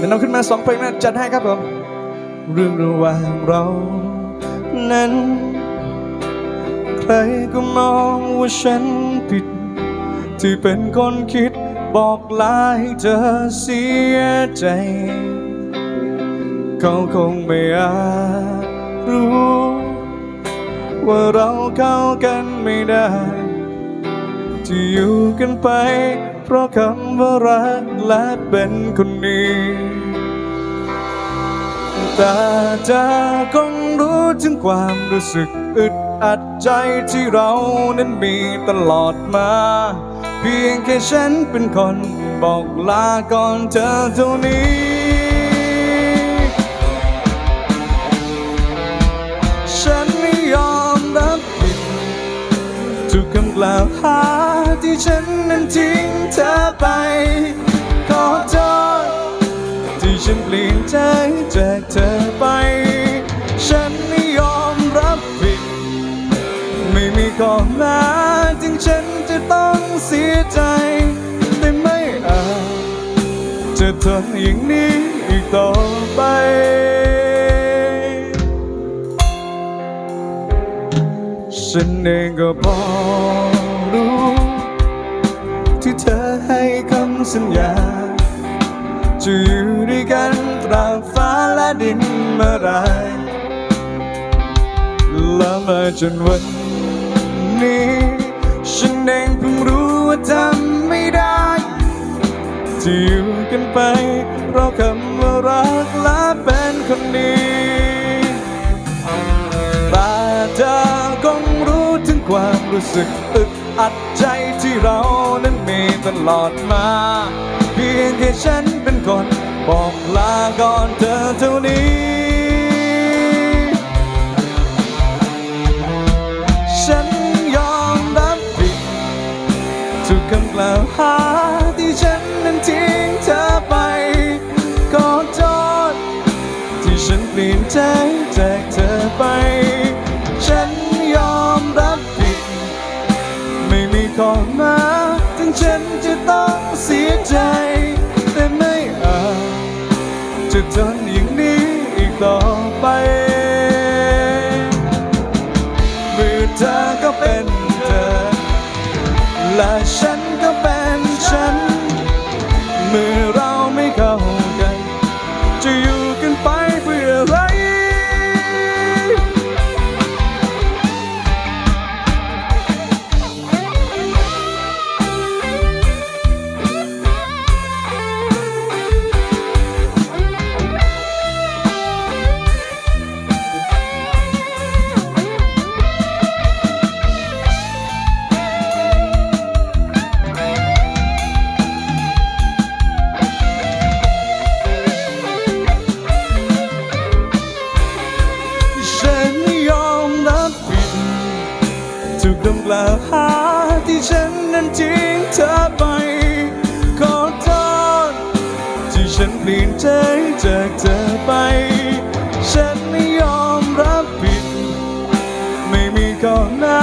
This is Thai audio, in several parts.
แนะนำขึ้นมาสองเพลงนะจัดให้ครับผมเรื่องระหว่างเรา นั้น ใครก็มองว่าฉันผิด ที่เป็นคนคิดบอกลาให้เธอเสียใจ เขาคงไม่อาจรู้ ว่าเราเข้ากันไม่ได้ ที่อยู่กันไป เพราะคำว่ารักและเป็นคนนี้แต่เธอคงรู้ถึงความรู้สึกอึดอัดใจที่เรานั้นมีตลอดมา เพียงแค่ฉันเป็นคนบอกลาก่อนเธอเท่านี้ ทุกคำกล่าวหาที่ฉันนั้นทิ้งเธอไป ขอโทษที่ฉันเปลี่ยนใจจากเธอไป ฉันไม่ยอมรับผิด ไม่มีข้อแม้ถึงฉันจะต้องเสียใจ แต่ไม่อาจจะทนอย่างนี้อีกต่อไป ฉันเองก็พอรู้ ที่เธอให้คำสัญญา จะอยู่ด้วยกันตราบฟ้าและดินเมื่อไรแล้วมาจนวันนี้ ฉันเองเพิ่งรู้ว่าทำไม่ได้ที่อยู่กันไป เพราะคำว่ารักและเป็นคนนี้ ความรู้สึกอึดอัดใจที่เรานั้นมีตลอดมา เพียงแค่ฉันเป็นคนบอกลาก่อนเธอเท่านี้ ฉันยอมรับผิดทุกคำกล่าวหาที่ฉันนั้นทิ้งเธอไปขอโทษที่ฉันเปลี่ยนใจจากเธอไป จะทนอย่างนี้อีกต่อไป เมื่อเธอก็เป็นเธอและฉันำกล่าวหาที่ฉันนั้นทิ้งเธอไป ขอโทษที่ฉันเปลี่ยนใจจากเธอไป ฉันไม่ยอมรับผิด ไม่มีข้อหน้า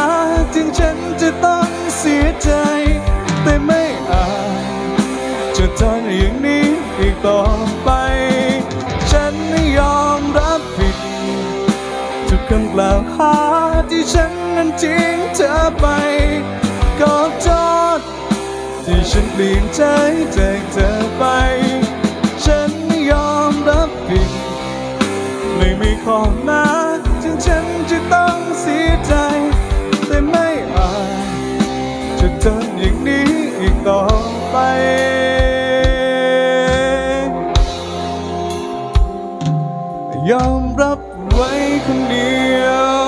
ถึงฉันจะต้องเสียใจ แต่ไม่อาจจะทนอย่างนี้อีกต่อไป ฉันไม่ยอม คำกล่าวหาที่ฉันนั้นทิ้งเธอไปขอโทษที่ฉันเปลี่ยนใจจากเธอไป ฉันไม่ยอมรับผิด ไม่มีข้อแม้ถึงฉันจะต้องเสียใจ แต่ไม่อาจจะทนอย่างนี้อีกต่อไปยอมรับ ว้คนเดียว